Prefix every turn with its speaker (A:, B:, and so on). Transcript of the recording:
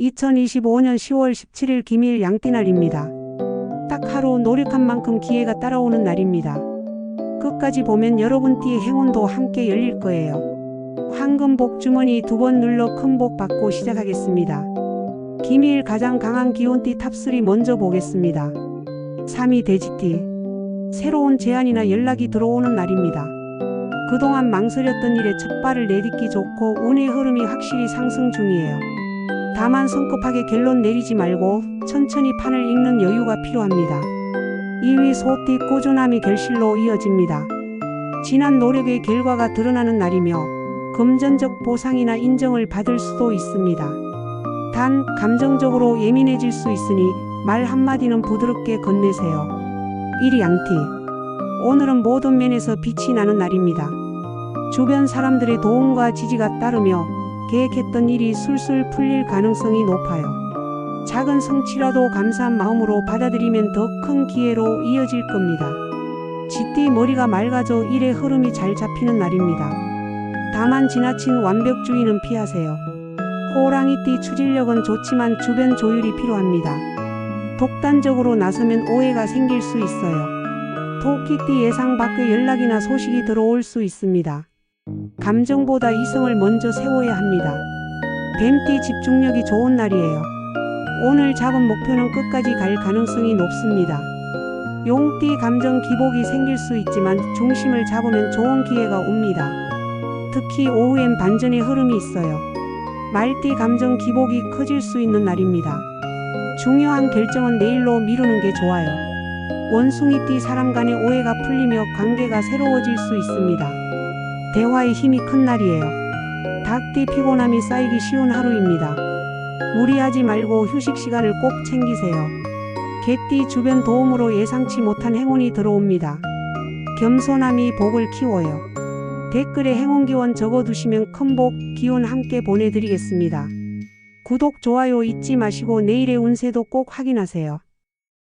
A: 2025년 10월 17일 김일 양띠날입니다. 딱 하루 노력한 만큼 기회가 따라오는 날입니다. 끝까지 보면 여러분 띠의 행운도 함께 열릴 거예요. 황금 복 주머니 두 번 눌러 큰 복 받고 시작하겠습니다. 김일 가장 강한 기온띠 탑3 먼저 보겠습니다. 3위 돼지띠. 새로운 제안이나 연락이 들어오는 날입니다. 그동안 망설였던 일에 첫 발을 내딛기 좋고 운의 흐름이 확실히 상승 중이에요. 다만 성급하게 결론 내리지 말고 천천히 판을 읽는 여유가 필요합니다. 2위 소띠 꾸준함이 결실로 이어집니다. 지난 노력의 결과가 드러나는 날이며 금전적 보상이나 인정을 받을 수도 있습니다. 단 감정적으로 예민해질 수 있으니 말 한마디는 부드럽게 건네세요. 1위 양띠. 오늘은 모든 면에서 빛이 나는 날입니다. 주변 사람들의 도움과 지지가 따르며 계획했던 일이 술술 풀릴 가능성이 높아요. 작은 성취라도 감사한 마음으로 받아들이면 더 큰 기회로 이어질 겁니다. 쥐띠 머리가 맑아져 일의 흐름이 잘 잡히는 날입니다. 다만 지나친 완벽주의는 피하세요. 호랑이띠 추진력은 좋지만 주변 조율이 필요합니다. 독단적으로 나서면 오해가 생길 수 있어요. 토끼띠 예상 밖의 연락이나 소식이 들어올 수 있습니다. 감정보다 이성을 먼저 세워야 합니다. 뱀띠 집중력이 좋은 날이에요. 오늘 잡은 목표는 끝까지 갈 가능성이 높습니다. 용띠 감정 기복이 생길 수 있지만 중심을 잡으면 좋은 기회가 옵니다. 특히 오후엔 반전의 흐름이 있어요. 말띠 감정 기복이 커질 수 있는 날입니다. 중요한 결정은 내일로 미루는 게 좋아요. 원숭이띠 사람 간의 오해가 풀리며 관계가 새로워질 수 있습니다. 대화의 힘이 큰 날이에요. 닭띠 피곤함이 쌓이기 쉬운 하루입니다. 무리하지 말고 휴식 시간을 꼭 챙기세요. 개띠 주변 도움으로 예상치 못한 행운이 들어옵니다. 겸손함이 복을 키워요. 댓글에 행운 기원 적어두시면 큰 복, 기운 함께 보내드리겠습니다. 구독, 좋아요 잊지 마시고 내일의 운세도 꼭 확인하세요.